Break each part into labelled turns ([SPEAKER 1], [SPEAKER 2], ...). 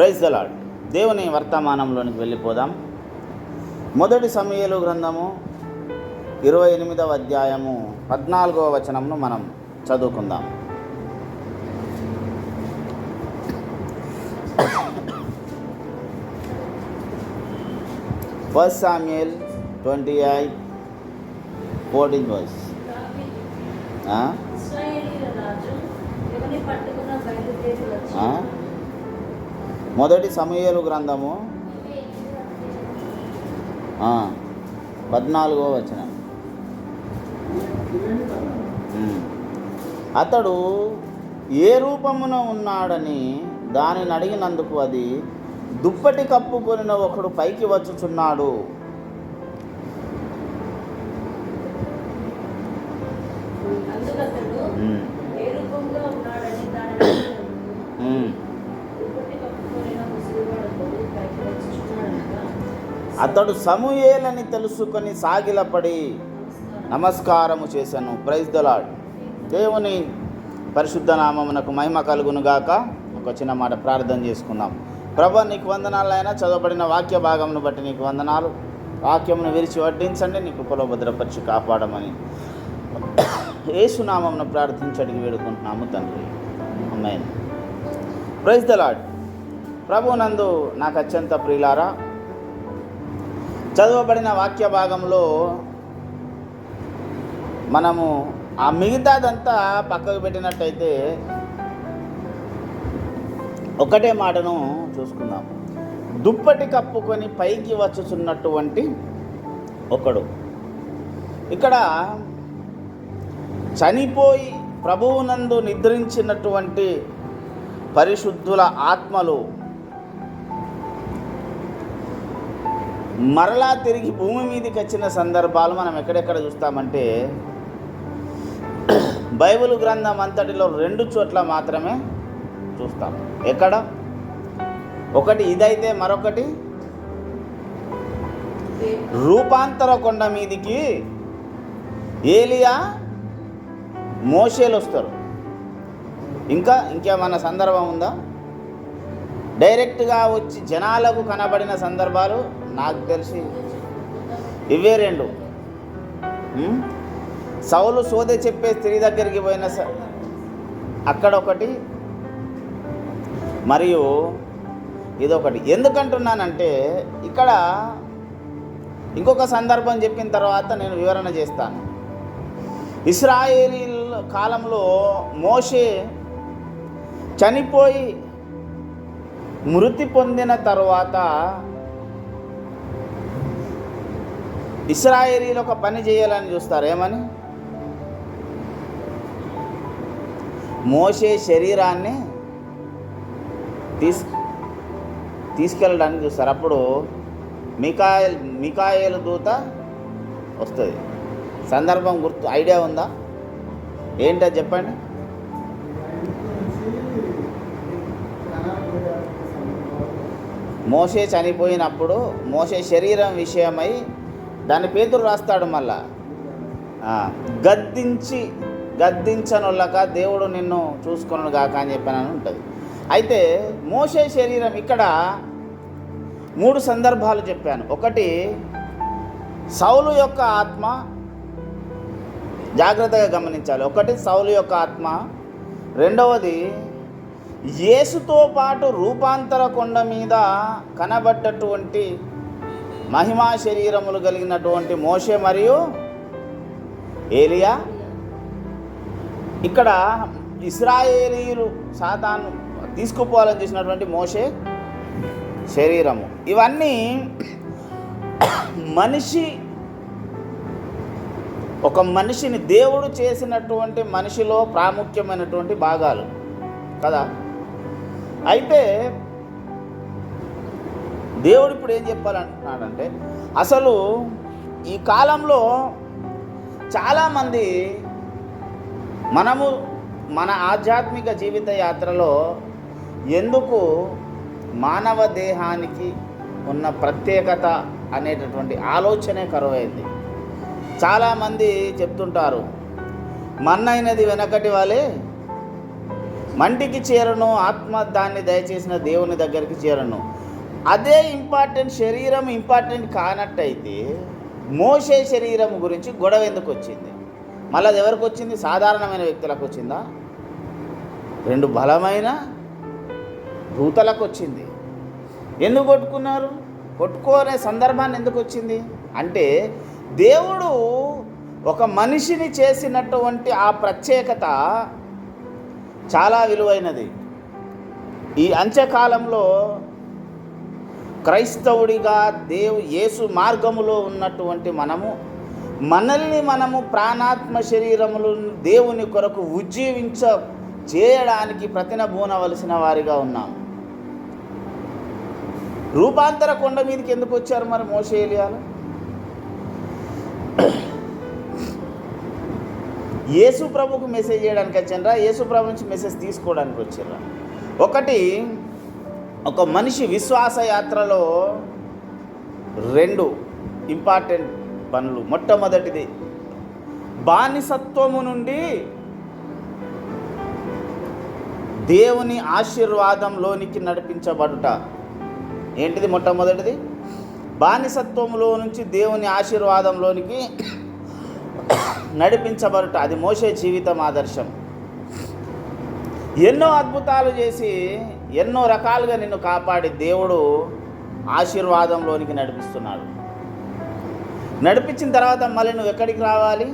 [SPEAKER 1] Praise the Lord దేవుని వర్తమానంలోనికి వెళ్ళిపోదాం. మొదటి సమయలు గ్రంథము ఇరవై ఎనిమిదవ అధ్యాయము పద్నాలుగవ వచనంను మనం చదువుకుందాం. First Samuel twenty eight fourteen verse
[SPEAKER 2] పట్టుకున్న
[SPEAKER 1] మొదటి సమయలు గ్రంథము. పద్నాలుగో వచనం. అతడు ఏ రూపమున ఉన్నాడని దానిని అడిగినందుకు అది దుప్పటి కప్పుకొనిన ఒకడు పైకి వచ్చుచున్నాడు.
[SPEAKER 2] అందుకతడు
[SPEAKER 1] ఉమ్,
[SPEAKER 2] ఏ రూపంలో ఉన్నాడని దానిని అడిగినందుకు,
[SPEAKER 1] ఉమ్.
[SPEAKER 2] దుప్పటి కప్పుకొనిన ముసలివాడొకడు పైకి వచ్చుచున్నాడనగా,
[SPEAKER 1] అతడు సమూయేలని తెలుసుకొని సాగిలపడి నమస్కారము చేశాను. ప్రైజ్ దలాడ్ దేవుని పరిశుద్ధ నామమునకు మహిమ కలుగును గాక. ఒక చిన్న మాట ప్రార్థన చేసుకుందాం. ప్రభా నీకు వందనాలైనా చదవబడిన వాక్య భాగమును బట్టి నీకు వందనాలు. వాక్యమును విరిచి వడ్డించండి. నీకు కృపలో కాపాడమని. ఏసునామమును ప్రార్థించడికి వేడుకుంటున్నాము తండ్రి. అమ్మాయి ప్రైజ్ దలాడ్ ప్రభు నందు నాకు అత్యంత ప్రియులారా చదవబడిన వాక్య భాగంలో మనము ఆ మిగతాదంతా పక్కకు పెట్టినట్టయితే ఒకటే మాటను చూసుకుందాం. దుప్పటి కప్పుకొని పైకి వచ్చుచున్నటువంటి ఒకడు. ఇక్కడ చనిపోయి ప్రభువునందు నిద్రించినటువంటి పరిశుద్ధుల ఆత్మలు మరలా తిరిగి భూమి మీదకి వచ్చిన సందర్భాలు మనం ఎక్కడెక్కడ చూస్తామంటే బైబిల్ గ్రంథం అంతటిలో రెండు చోట్ల మాత్రమే చూస్తాం. ఎక్కడ? ఒకటి ఇదైతే మరొకటి. రూపాంతర కొండ మీదికి ఏలియా మోషేలు వస్తారు ఇంకా ఇంకేమన్నా సందర్భం ఉందా? డైరెక్ట్గా వచ్చి జనాలకు కనబడిన సందర్భాలు నాకు తెలిసి ఇవే రెండు. సౌలు సోదె చెప్పే స్త్రీ దగ్గరికి పోయిన స అక్కడ ఒకటి మరియు ఇదొకటి. ఎందుకంటున్నానంటే ఇక్కడ ఇంకొక సందర్భం చెప్పిన తర్వాత నేను వివరణ చేస్తాను. ఇస్రాయేలీ కాలంలో మోషే చనిపోయి మృతి పొందిన తర్వాత ఇస్రాయేలీలు ఒక పని చేయాలని చూస్తారు. ఏమని? మోసే శరీరాన్ని తీస్ తీసుకెళ్ళడానికి చూస్తారు. అప్పుడు మికాయల్ మికాయలు దూత వస్తుంది. సందర్భం గుర్తు ఐడియా ఉందా? ఏంటో చెప్పండి. మోసే చనిపోయినప్పుడు మోసే శరీరం విషయమై దాని పేతురు రాస్తాడు మళ్ళా. గద్దించి గద్దించనులక దేవుడు నిన్ను చూసుకున్నాడు గాక అని చెప్పానని ఉంటుంది. అయితే మోసే శరీరం ఇక్కడ మూడు సందర్భాలు చెప్పాను. ఒకటి సౌలు యొక్క ఆత్మ జాగ్రత్తగా గమనించాలి. ఒకటి సౌలు యొక్క ఆత్మ. రెండవది యేసుతో పాటు రూపాంతర కొండ మీద కనబడ్డటువంటి మహిమా శరీరములు కలిగినటువంటి మోషే మరియు ఏలియా. ఇక్కడ ఇస్రాయేలీలు సాతాను తీసుకుపోవాలని చేసినటువంటి మోషే శరీరము. ఇవన్నీ మనిషి ఒక మనిషిని దేవుడు చేసినటువంటి మనిషిలో ప్రాముఖ్యమైనటువంటి భాగాలు. కదా? అయితే దేవుడు ఇప్పుడు ఏం చెప్పాలంటున్నాడంటే అసలు ఈ కాలంలో చాలామంది మనము మన ఆధ్యాత్మిక జీవిత యాత్రలో ఎందుకు మానవ దేహానికి ఉన్న ప్రత్యేకత అనేటటువంటి ఆలోచనే కరువైంది. చాలామంది చెప్తుంటారు మన్నైనది వెనకటి వాళ్ళే మంటికి చేరను ఆత్మ దాన్ని దయచేసిన దేవుని దగ్గరికి చేరను. అదే ఇంపార్టెంట్ శరీరం ఇంపార్టెంట్ కానట్టయితే మోసే శరీరం గురించి గొడవ ఎందుకు వచ్చింది? మళ్ళీ అది ఎవరికి వచ్చింది? సాధారణమైన వ్యక్తులకు వచ్చిందా? రెండు బలమైన దూతలకు వచ్చింది. ఎందుకు కొట్టుకున్నారు? కొట్టుకోనే సందర్భాన్ని ఎందుకు వచ్చింది? అంటే దేవుడు ఒక మనిషిని చేసినటువంటి ఆ ప్రత్యేకత చాలా విలువైనది. ఈ అంత్యకాలంలో క్రైస్తవుడిగా దేవు యేసు మార్గములో ఉన్నటువంటి మనము మనల్ని మనము ప్రాణాత్మ శరీరములు దేవుని కొరకు ఉజ్జీవించ చేయడానికి ప్రతినబూనవలసిన వారిగా ఉన్నాము. రూపాంతర కొండ మీదకి ఎందుకు వచ్చారు మరి మోసేలియాలు యేసు ప్రభుకు మెసేజ్ చేయడానికి వచ్చారా? యేసు ప్రభు నుంచి మెసేజ్ తీసుకోవడానికి వచ్చారా? ఒకటి ఒక మనిషి విశ్వాస యాత్రలో రెండు ఇంపార్టెంట్ పనులు. మొట్టమొదటిది బానిసత్వము నుండి దేవుని ఆశీర్వాదంలోనికి నడిపించబడుట. ఏంటిది మొట్టమొదటిది? బానిసత్వంలో నుంచి దేవుని ఆశీర్వాదంలోనికి నడిపించబడుట. అది మోసే జీవితం ఆదర్శం. ఎన్నో అద్భుతాలు చేసి ఎన్నో రకాలుగా నిన్ను కాపాడి దేవుడు ఆశీర్వాదంలోనికి నడిపిస్తున్నాడు. నడిపించిన తర్వాత మళ్ళీ నువ్వు ఎక్కడికి రావాలి?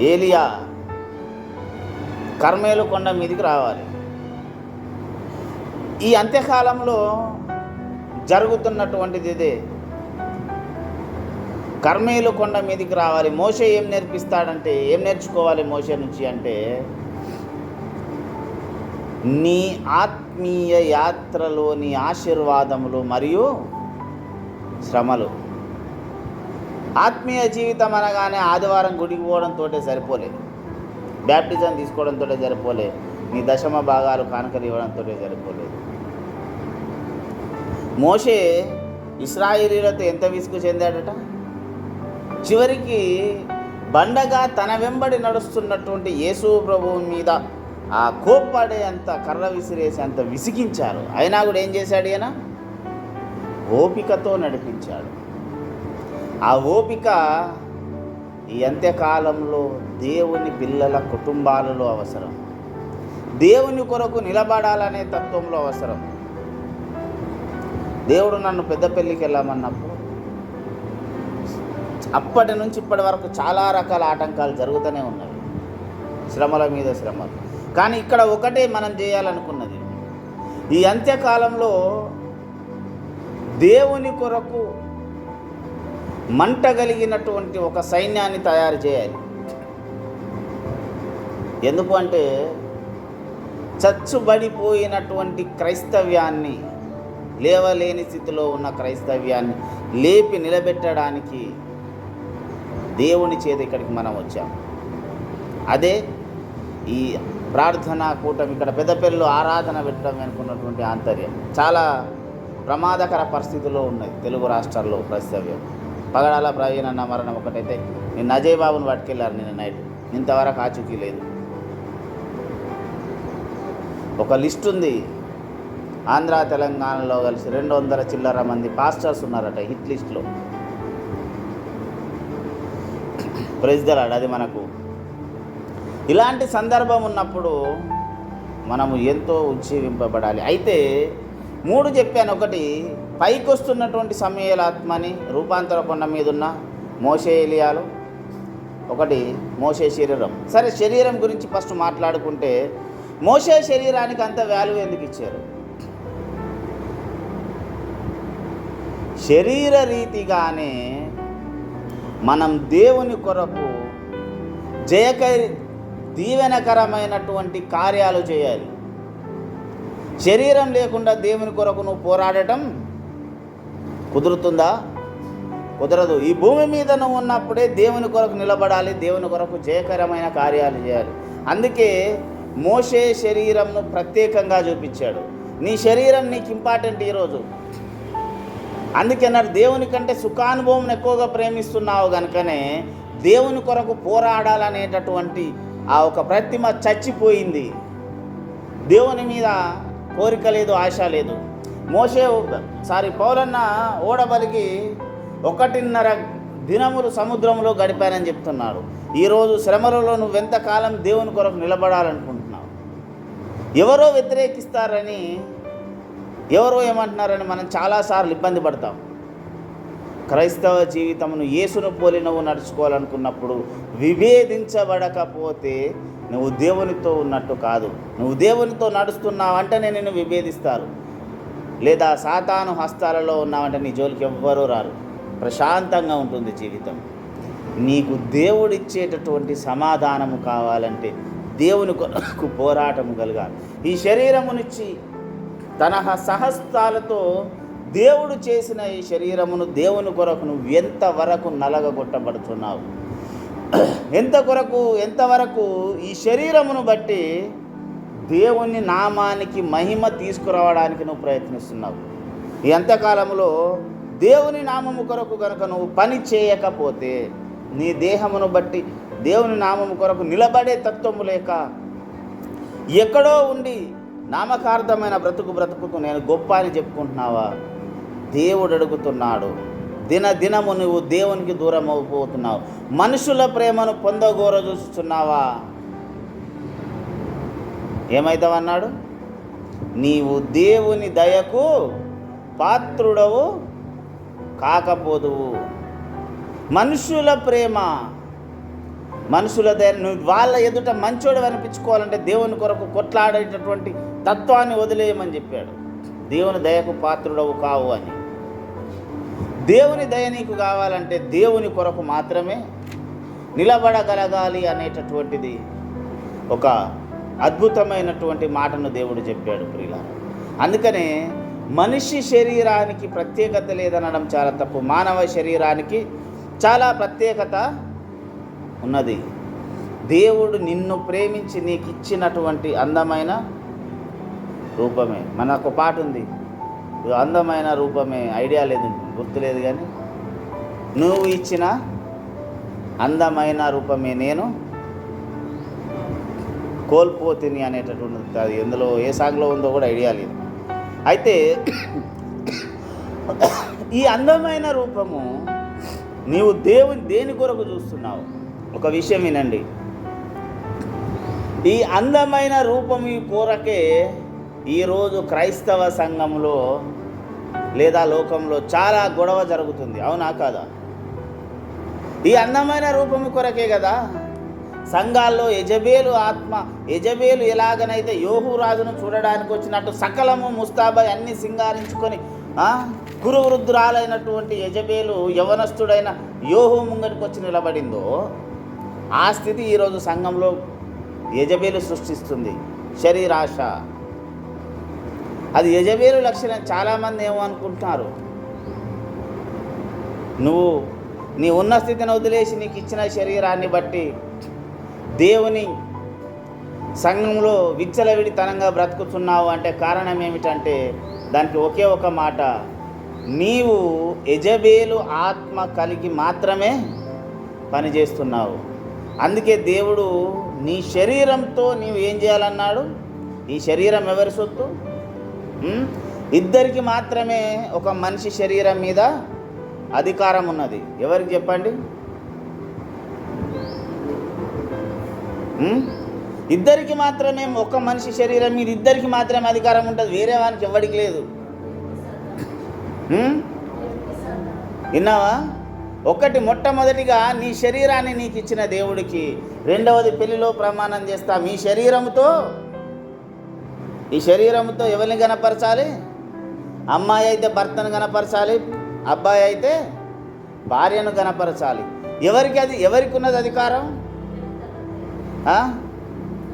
[SPEAKER 1] ఏలియా కర్మేలు కొండ మీదికి రావాలి. ఈ అంత్యకాలంలో జరుగుతున్నటువంటిది ఇదే. కర్మేలు కొండ మీదికి రావాలి. మోసే ఏం నేర్పిస్తాడంటే ఏం నేర్చుకోవాలి మోసే నుంచి అంటే నీ ఆత్మీయ యాత్రలోని ఆశీర్వాదములు మరియు శ్రమలు. ఆత్మీయ జీవితం అనగానే ఆదివారం గుడికి పోవడంతో సరిపోలేదు బ్యాప్టిజం తీసుకోవడంతో సరిపోలే. నీ దశమ భాగాలు కానుకలు ఇవ్వడంతో సరిపోలేదు మోషే ఇస్రాయిలీలతో ఎంత విసుగు చెందాడట? చివరికి బండగా తన వెంబడి నడుస్తున్నటువంటి యేసు ప్రభువు మీద ఆ కోప్పడే అంత కర్ర విసిరేసి అంత విసిగించారు. అయినా కూడా ఏం చేశాడు ఈయన? ఓపికతో నడిపించాడు. ఆ ఓపిక ఈ అంత్యకాలంలో దేవుని పిల్లల కుటుంబాలలో అవసరం. దేవుని కొరకు నిలబడాలనే తత్వంలో అవసరం. దేవుడు నన్ను పెద్ద పెళ్ళికి వెళ్ళామన్నప్పుడు అప్పటి నుంచి ఇప్పటి వరకు చాలా రకాల ఆటంకాలు జరుగుతూనే ఉన్నవి. శ్రమల మీద శ్రమలు కానీ ఇక్కడ ఒకటే మనం చేయాలనుకున్నది. ఈ అంత్యకాలంలో దేవుని కొరకు మంట కలిగినటువంటి ఒక సైన్యాన్ని తయారు చేయాలి. ఎందుకు అంటే చచ్చుబడిపోయినటువంటి క్రైస్తవ్యాన్ని లేవలేని స్థితిలో ఉన్న క్రైస్తవ్యాన్ని లేపి నిలబెట్టడానికి దేవుని చేత ఇక్కడికి మనం వచ్చాం. అదే ఈ ప్రార్థన కూటమి ఇక్కడ పెద్దపల్లిలో ఆరాధన పెట్టడం అనుకున్నటువంటి ఆంతర్యం. చాలా ప్రమాదకర పరిస్థితుల్లో ఉన్నాయి తెలుగు రాష్ట్రాల్లో క్రైస్తవ్యం పగడాల ప్రవీణ్ అన్న మరణం ఒకటైతే నిన్న అజయ్ బాబుని పట్టుకెళ్ళారు నిన్న నైట్. ఇంతవరకు ఆచూకీ లేదు. ఒక లిస్ట్ ఉంది. ఆంధ్ర తెలంగాణలో కలిసి రెండు వందల చిల్లర మంది పాస్టర్స్ ఉన్నారట హిట్ లిస్ట్లో. ప్రెసిడలాడు అది మనకు. ఇలాంటి సందర్భం ఉన్నప్పుడు మనము ఎంతో ఉజ్జీవింపబడాలి. అయితే మూడు చెప్పాను. ఒకటి పైకి వస్తున్నటువంటి సమయాలాత్మని రూపాంతర కొండ మీద ఉన్న మోసేలియాలు ఒకటి మోసే శరీరం. సరే శరీరం గురించి ఫస్ట్ మాట్లాడుకుంటే మోసే శరీరానికి అంత వాల్యూ ఎందుకు ఇచ్చారు? శరీర రీతిగానే మనం దేవుని కొరకు జయకరి దీవెనకరమైనటువంటి కార్యాలు చేయాలి. శరీరం లేకుండా దేవుని కొరకు నువ్వు పోరాడటం కుదురుతుందా? కుదరదు. ఈ భూమి మీద నువ్వు ఉన్నప్పుడే దేవుని కొరకు నిలబడాలి దేవుని కొరకు జయకరమైన కార్యాలు చేయాలి. అందుకే మోసే శరీరంను ప్రత్యేకంగా చూపించాడు. నీ శరీరం నీకు ఇంపార్టెంట్ ఈరోజు అందుకే అన్నాడు దేవుని కంటే సుఖానుభవం ఎక్కువగా ప్రేమిస్తున్నావు కనుకనే దేవుని కొరకు పోరాడాలనేటటువంటి ఆ ఒక ప్రతిమ చచ్చిపోయింది. దేవుని మీద కోరిక లేదు ఆశ లేదు. మోసే సారీ పౌలన్న ఓడబలికి ఒకటిన్నర దినములు సముద్రంలో గడిపానని చెప్తున్నాడు. ఈరోజు శ్రమలలో నువ్వెంతకాలం దేవుని కొరకు నిలబడాలనుకుంటున్నావు? ఎవరో వ్యతిరేకిస్తారని ఎవరో ఏమంటున్నారని మనం చాలాసార్లు ఇబ్బంది పడతాం. క్రైస్తవ జీవితమును యేసును పోలి నువ్వు నడుచుకోవాలనుకున్నప్పుడు విభేదించబడకపోతే నువ్వు దేవునితో ఉన్నట్టు కాదు. నువ్వు దేవునితో నడుస్తున్నావంటే నిన్ను విభేదిస్తారు. లేదా సాతాను హస్తాలలో ఉన్నావంటే నీ జోలికి ఎవ్వరూ రారు. ప్రశాంతంగా ఉంటుంది జీవితం. నీకు దేవుడిచ్చేటటువంటి సమాధానము కావాలంటే దేవుని కొరకు పోరాటము కలగాలి. ఈ శరీరమునిచ్చి తన సహస్తాలతో దేవుడు చేసిన ఈ శరీరమును దేవుని కొరకు నువ్వు ఎంతవరకు నలగగొట్టబడుతున్నావు? ఎంత కొరకు ఎంతవరకు ఈ శరీరమును బట్టి దేవుని నామానికి మహిమ తీసుకురావడానికి నువ్వు ప్రయత్నిస్తున్నావు? ఈ అంతకాలంలో దేవుని నామము కొరకు కనుక నువ్వు పని చేయకపోతే నీ దేహమును బట్టి దేవుని నామము కొరకు నిలబడే తత్వము లేక ఎక్కడో ఉండి నామకార్థమైన బ్రతుకు బ్రతుకుతూ నేను గొప్ప అని చెప్పుకుంటున్నావా? దేవుడు అడుగుతున్నాడు దిన దినము నువ్వు దేవునికి దూరం అయిపోతున్నావు మనుషుల ప్రేమను పొందగోర చూస్తున్నావా? ఏమవుతావన్నాడు నీవు దేవుని దయకు పాత్రుడవు కాకపోదువు. మనుషుల ప్రేమ మనుషుల దయ నువ్వు వాళ్ళ ఎదుట మంచోడు అనిపించుకోవాలంటే దేవుని కొరకు కొట్లాడేటటువంటి తత్వాన్ని వదిలేయమని చెప్పాడు. దేవుని దయకు పాత్రుడవు కావు అని. దేవుని దయ నీకు కావాలంటే దేవుని కొరకు మాత్రమే నిలబడగలగాలి అనేటటువంటిది ఒక అద్భుతమైనటువంటి మాటను దేవుడు చెప్పాడు ప్రియుల అందుకనే మనిషి శరీరానికి ప్రత్యేకత లేదనడం చాలా తప్పు. మానవ శరీరానికి చాలా ప్రత్యేకత ఉన్నది. దేవుడు నిన్ను ప్రేమించి నీకు ఇచ్చినటువంటి అందమైన రూపమే. మనకు పాటు పాట ఉంది. ఇది అందమైన రూపమే. ఐడియా లేదు గుర్తులేదు కానీ నువ్వు ఇచ్చిన అందమైన రూపమే నేను కోల్పోతిని అనేటటువంటి అది ఎందులో ఏ సాంగ్లో ఉందో కూడా ఐడియా లేదు. అయితే ఈ అందమైన రూపము నీవు దేవుని దేని కొరకు చూస్తున్నావు? ఒక విషయం వినండి. ఈ అందమైన రూపం ఈ కోరకే ఈరోజు క్రైస్తవ సంఘంలో లేదా లోకంలో చాలా గొడవ జరుగుతుంది. అవునా కాదా? ఈ అందమైన రూపము కొరకే కదా? సంఘాల్లో యజబేలు ఆత్మ యజబేలు ఎలాగనైతే యోహు రాజును చూడడానికి వచ్చినట్టు సకలము ముస్తాబాయ్ అన్ని సింగారించుకొని గురువృద్ధురాలైనటువంటి యజబేలు యవనస్తుడైన యోహు ముంగటికి వచ్చి నిలబడిందో ఆ స్థితి ఈరోజు సంఘంలో యజబేలు సృష్టిస్తుంది. శరీరాశ. అది యజబేలు లక్షణం చాలామంది ఏమనుకుంటున్నారు? అనుకుంటున్నారు నువ్వు నీ ఉన్న స్థితిని వదిలేసి నీకు ఇచ్చిన శరీరాన్ని బట్టి దేవుని సంఘంలో విచ్చలవిడితనంగా బ్రతుకుతున్నావు అంటే కారణం ఏమిటంటే దానికి ఒకే ఒక మాట. నీవు యజబేలు ఆత్మ కలిగి మాత్రమే పనిచేస్తున్నావు. అందుకే దేవుడు నీ శరీరంతో నీవు ఏం చేయాలన్నాడు? ఈ శరీరం ఎవరి సొత్తు? ఇద్దరికి మాత్రమే ఒక మనిషి శరీరం మీద అధికారం ఉన్నది. ఎవరికి చెప్పండి? ఇద్దరికి మాత్రమే ఒక మనిషి శరీరం మీద ఇద్దరికి మాత్రమే అధికారం ఉంటుంది. వేరే వానికి ఎవరికి లేదు. విన్నావా? ఒకటి మొట్టమొదటిగా నీ శరీరాన్ని నీకు ఇచ్చిన దేవుడికి రెండవది పెళ్ళిలో ప్రమాణం చేస్తా. మీ శరీరముతో ఈ శరీరంతో ఎవరిని కనపరచాలి అమ్మాయి అయితే భర్తను కనపరచాలి అబ్బాయి అయితే భార్యను కనపరచాలి ఎవరికి అది ఎవరికి ఉన్నది అధికారం?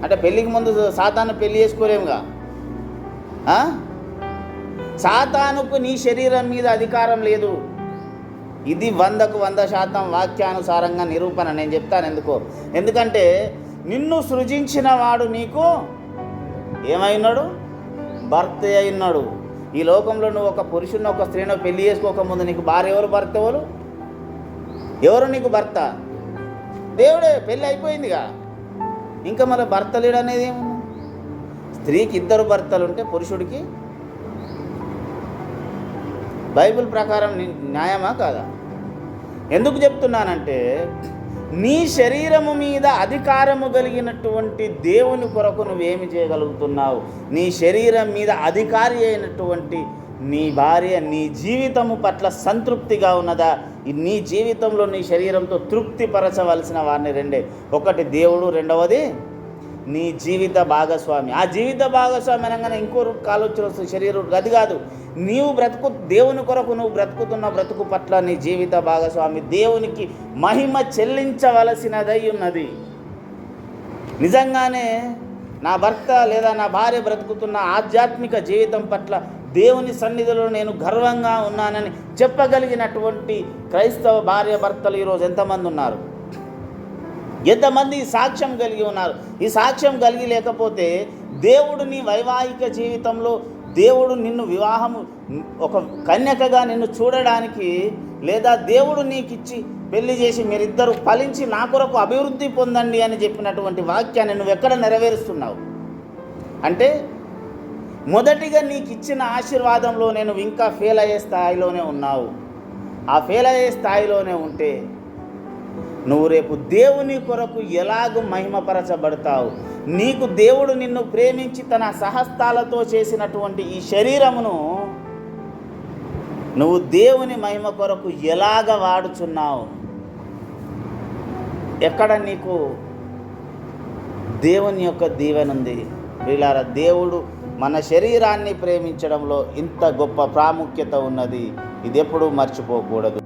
[SPEAKER 1] అంటే పెళ్ళికి ముందు సాతాను పెళ్ళి చేసుకోలేముగా? సాతానుకు నీ శరీరం మీద అధికారం లేదు. ఇది వందకు వంద శాతం వాక్యానుసారంగా నిరూపణ. నేను చెప్తాను ఎందుకో? ఎందుకంటే నిన్ను సృజించిన వాడు నీకు ఏమైనాడు? భర్త అయినాడు. ఈ లోకంలో నువ్వు ఒక పురుషుని ఒక స్త్రీని పెళ్ళి చేసుకోకముందు నీకు భార్య ఎవరు భర్త ఎవరు? ఎవరు నీకు భర్త? దేవుడే పెళ్ళి అయిపోయిందిగా. ఇంకా మన భర్త లేడు అనేది ఏముంది? స్త్రీకి ఇద్దరు భర్తలు ఉంటే పురుషుడికి బైబిల్ ప్రకారం న్యాయమా కాదా? ఎందుకు చెప్తున్నానంటే నీ శరీరము మీద అధికారము కలిగినటువంటి దేవుని కొరకు నువ్వేమి చేయగలుగుతున్నావు? నీ శరీరం మీద అధికారి అయినటువంటి నీ భార్య నీ జీవితము పట్ల సంతృప్తిగా ఉన్నదా? నీ జీవితంలో నీ శరీరంతో తృప్తిపరచవలసిన వారిని రెండే. ఒకటి దేవుడు రెండవది నీ జీవిత భాగస్వామి. ఆ జీవిత భాగస్వామి అనగానే ఇంకో ఆలోచన వస్తుంది. శరీరం అది కాదు. నీవు బ్రతుకు దేవుని కొరకు నువ్వు బ్రతుకుతున్న బ్రతుకు పట్ల నీ జీవిత భాగస్వామి దేవునికి మహిమ చెల్లించవలసినదై ఉన్నది. నిజంగానే నా భర్త లేదా నా భార్య బ్రతుకుతున్న ఆధ్యాత్మిక జీవితం పట్ల దేవుని సన్నిధిలో నేను గర్వంగా ఉన్నానని చెప్పగలిగినటువంటి క్రైస్తవ భార్య భర్తలు ఈరోజు ఎంతమంది ఉన్నారు? ఎంతమంది ఈ సాక్ష్యం కలిగి ఉన్నారు? ఈ సాక్ష్యం కలిగి లేకపోతే దేవుడు నీ వైవాహిక జీవితంలో దేవుడు నిన్ను వివాహము ఒక కన్యకగా నిన్ను చూడడానికి లేదా దేవుడు నీకు ఇచ్చి పెళ్ళి చేసి మీరిద్దరు ఫలించి నా కొరకు అభివృద్ధి పొందండి అని చెప్పినటువంటి వాక్యాన్ని నువ్వు ఎక్కడ నెరవేరుస్తున్నావు? అంటే మొదటిగా నీకు ఇచ్చిన ఆశీర్వాదంలో నేను ఇంకా ఫెయిల్ అయ్యే స్థాయిలోనే ఉన్నావు. ఆ ఫెయిల్ అయ్యే స్థాయిలోనే ఉంటే నువ్వు రేపు దేవుని కొరకు ఎలాగ మహిమపరచబడతావు? నీకు దేవుడు నిన్ను ప్రేమించి తన సహస్తాలతో చేసినటువంటి ఈ శరీరమును నువ్వు దేవుని మహిమ కొరకు ఎలాగ వాడుచున్నావు? ఎక్కడ నీకు దేవుని యొక్క దీవెనుంది వీళ్ళారా దేవుడు మన శరీరాన్ని ప్రేమించడంలో ఇంత గొప్ప ప్రాముఖ్యత ఉన్నది. ఇది ఎప్పుడూ మర్చిపోకూడదు.